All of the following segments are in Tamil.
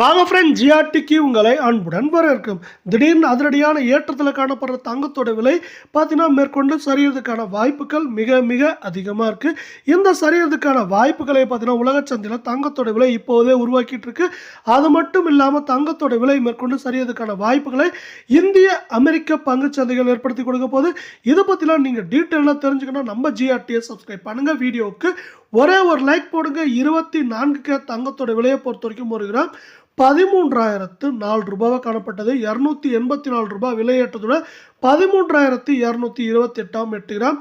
வாங்க ஃப்ரெண்ட் ஜிஆர்டிக்கு உங்களை அன்புடன் வரவேற்கும். திடீர்னு அதிரடியான ஏற்றத்தில் காணப்படுற தங்கத்தோட விலை பார்த்தீங்கன்னா மேற்கொண்டு சரியறதுக்கான வாய்ப்புகள் மிக மிக அதிகமாக இருக்குது இந்த சரியறதுக்கான வாய்ப்புகளை பார்த்தீங்கன்னா உலக சந்தையில் தங்கத்தோட விலை இப்போதே உருவாக்கிட்டு இருக்கு. அது மட்டும் இல்லாமல் தங்கத்தோட விலை மேற்கொண்டு சரியறதுக்கான வாய்ப்புகளை இந்திய அமெரிக்க பங்குச் சந்தைகள் ஏற்படுத்தி கொடுக்க போது இதை பற்றிலாம் நீங்கள் டீட்டெயிலாக தெரிஞ்சுக்கணும் நம்ம ஜிஆர்டியை சப்ஸ்கிரைப் பண்ணுங்கள் வீடியோவுக்கு ஒரே ஒரு லைக் போடுங்க. இருபத்தி நான்குக்கு தங்கத்தோட விலையை பொறுத்த வரைக்கும் ஒரு கிராம் பதிமூன்றாயிரத்து நாலு ரூபாவாக காணப்பட்டது. இரநூத்தி எண்பத்தி நாலு ரூபாய் விலையேற்றத்துடன் பதிமூன்றாயிரத்தி இரநூத்தி இருபத்தி எட்டாம் எட்டு கிராம்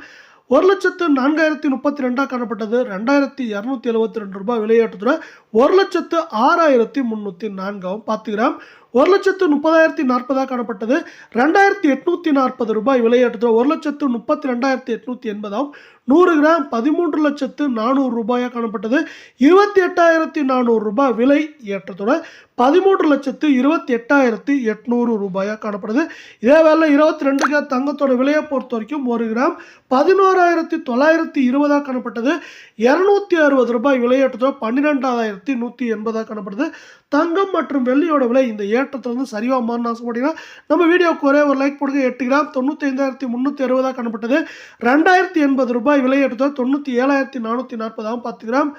ஒரு லட்சத்து நான்காயிரத்தி முப்பத்தி ரெண்டாக காணப்பட்டது. ரெண்டாயிரத்தி இரநூத்தி எழுபத்தி ரெண்டு ரூபாய் விலையேற்றத்துடன் ஒரு லட்சத்து ஆறாயிரத்தி முந்நூற்றி நான்காவும் பத்து கிராம் ஒரு லட்சத்து முப்பதாயிரத்தி நாற்பதாக காணப்பட்டது. ரெண்டாயிரத்தி எட்நூற்றி நாற்பது ரூபாய் விலையேற்றத்துடன் ஒரு லட்சத்து முப்பத்தி ரெண்டாயிரத்தி எட்நூற்றி எண்பதாகவும் நூறு கிராம் பதிமூன்று லட்சத்து நானூறு ரூபாயாக காணப்பட்டது. இருபத்தி எட்டாயிரத்தி நானூறு ரூபாய் விலை ஏற்றத்தோட பதிமூன்று லட்சத்து இருபத்தி எட்டாயிரத்தி எட்நூறு ரூபாயாக காணப்படுது. இதே வேலை இருபத்தி ரெண்டு கிராம் தங்கத்தோட விலையை பொறுத்த வரைக்கும் ஒரு கிராம் பதினோராயிரத்தி தொள்ளாயிரத்தி இருபதாக காணப்பட்டது. இரநூத்தி அறுபது ரூபாய் விலையேற்றத்தோட பன்னிரெண்டாயிரத்தி நூற்றி எண்பதாக காணப்படுது. தங்கம் மற்றும் வெள்ளியோட விலை இந்த ஏற்றத்தில் வந்து சரிவாக மாறின ஆசைப்பட்டீங்கன்னா நம்ம வீடியோக்கு ஒரே ஒரு லைக் போடுங்க. எட்டு கிராம் தொண்ணூற்றி ஐந்தாயிரத்தி முந்நூற்றி அறுபதாக காணப்பட்டது. ரெண்டாயிரத்தி எண்பது ரூபாய் விலை விலையேற்றத்தில் தொண்ணூற்றி ஏழாயிரத்தி நானூற்றி நாற்பதாகவும் பத்து கிராம்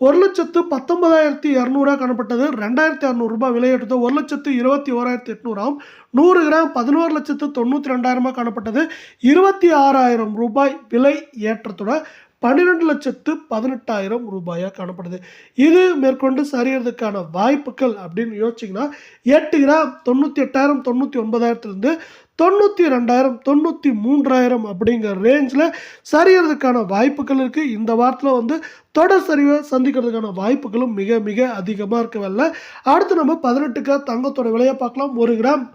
ஒரு லட்சத்து பத்தொன்பதாயிரத்தி இரநூறுவா காணப்பட்டது. ரெண்டாயிரத்தி அறநூறுபா விலையேற்றது ஒரு லட்சத்து இருபத்தி ஓராயிரத்தி எட்நூறாம் நூறு கிராம் பதினோரு லட்சத்து தொண்ணூற்றி ரெண்டாயிரமாக காணப்பட்டது. இருபத்தி ஆறாயிரம் ரூபாய் விலை ஏற்றத்தோட பன்னிரெண்டு லட்சத்து பதினெட்டாயிரம் ரூபாயாக காணப்படுது. இது மேற்கொண்டு சரியறதுக்கான வாய்ப்புகள் அப்படின்னு யோசிச்சிங்கன்னா எட்டு கிராம் தொண்ணூற்றி எட்டாயிரம் தொண்ணூற்றி ஒன்பதாயிரத்துலேருந்து தொண்ணூற்றி ரெண்டாயிரம் தொண்ணூற்றி மூன்றாயிரம் அப்படிங்கிற ரேஞ்சில் சரியறதுக்கான வாய்ப்புகள் இருக்குது இந்த வாரத்தில் வந்து தொடர் சரிவை சந்திக்கிறதுக்கான வாய்ப்புகளும் மிக மிக அதிகமாக இருக்கவில்லை அடுத்து நம்ம பதினெட்டுக்கா தங்கத்தோட விலையை பார்க்கலாம். ஒரு கிராம்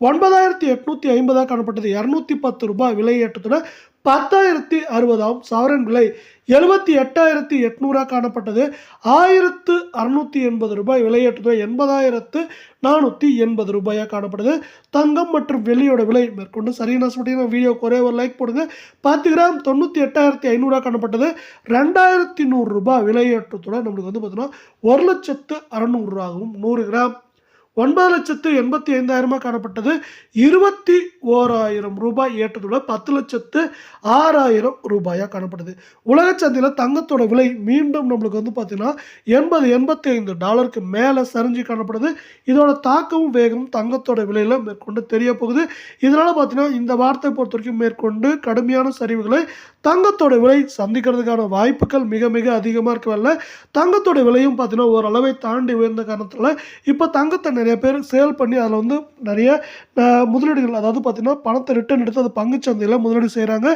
ஒன்பதாயிரத்தி எட்நூற்றி ஐம்பதாக காணப்பட்டது. இரநூத்தி பத்து ரூபாய் விலை ஏற்றத்துடன் பத்தாயிரத்தி அறுபதாம் சவரன் விலை எழுபத்தி எட்டாயிரத்தி எட்நூறாக காணப்பட்டது. ஆயிரத்து அறுநூற்றி எண்பது ரூபாய் விலையேற்றத்துடன் எண்பதாயிரத்து நானூற்றி எண்பது ரூபாயாக காணப்படுது. தங்கம் மற்றும் வெள்ளியோட விலை மேற்கொண்டு சரியான சொல்லிட்டு வீடியோக்கு ஒரே ஒரு லைக் போடுங்க. பத்து கிராம் தொண்ணூற்றி எட்டாயிரத்தி ஐநூறாக காணப்பட்டது. ரெண்டாயிரத்தி நூறுரூபா விலையேற்றத்துடன் நம்மளுக்கு வந்து பார்த்தீங்கன்னா ஒரு லட்சத்து அறநூறுவாகவும் நூறு கிராம் ஒன்பது லட்சத்து எண்பத்தி ஐந்தாயிரமாக காணப்பட்டது. இருபத்தி ஓராயிரம் ரூபாய் ஏற்றத்துடன் பத்து லட்சத்து ஆறாயிரம் ரூபாயாக காணப்படுது. உலக சந்தையில் தங்கத்தோட விலை மீண்டும் நம்மளுக்கு வந்து பார்த்தீங்கன்னா எண்பது எண்பத்தி ஐந்து டாலருக்கு மேலே சரிஞ்சு காணப்படுது. இதோட தாக்கமும் வேகமும் தங்கத்தோட விலையில் மேற்கொண்டு தெரிய போகுது இதனால் பார்த்தீங்கன்னா இந்த வார்த்தை பொறுத்த வரைக்கும் மேற்கொண்டு கடுமையான சரிவுகளை தங்கத்தோட விலை சந்திக்கிறதுக்கான வாய்ப்புகள் மிக மிக அதிகமாக இருக்கவில்லை தங்கத்தோட விலையும் பார்த்தீங்கன்னா ஓரளவை தாண்டி உயர்ந்த காரணத்தில் இப்போ தங்கத்தை நிறைய நிறைய பேர் சேல் பண்ணி அதில் வந்து நிறைய முதலீடுகள் அதாவது பார்த்தீங்கன்னா பணத்தை ரிட்டர்ன் எடுத்து அது பங்குச்சந்தையில் முதலீடு செய்கிறாங்க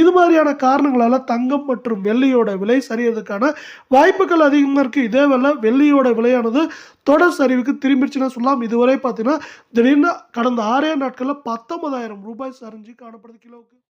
இது மாதிரியான காரணங்களால் தங்கம் மற்றும் வெள்ளியோட விலை சரியறதுக்கான வாய்ப்புகள் அதிகமாக இருக்குது இதே வெள்ளியோட விலையானது தொடர் சரிவுக்கு திரும்பிடுச்சுன்னா சொல்லலாம். இதுவரை பார்த்தீங்கன்னா திடீர்னு கடந்த ஆறே நாட்களில் பத்தொன்பதாயிரம் ரூபாய் சரிஞ்சு காணப்படுது கிலோவுக்கு.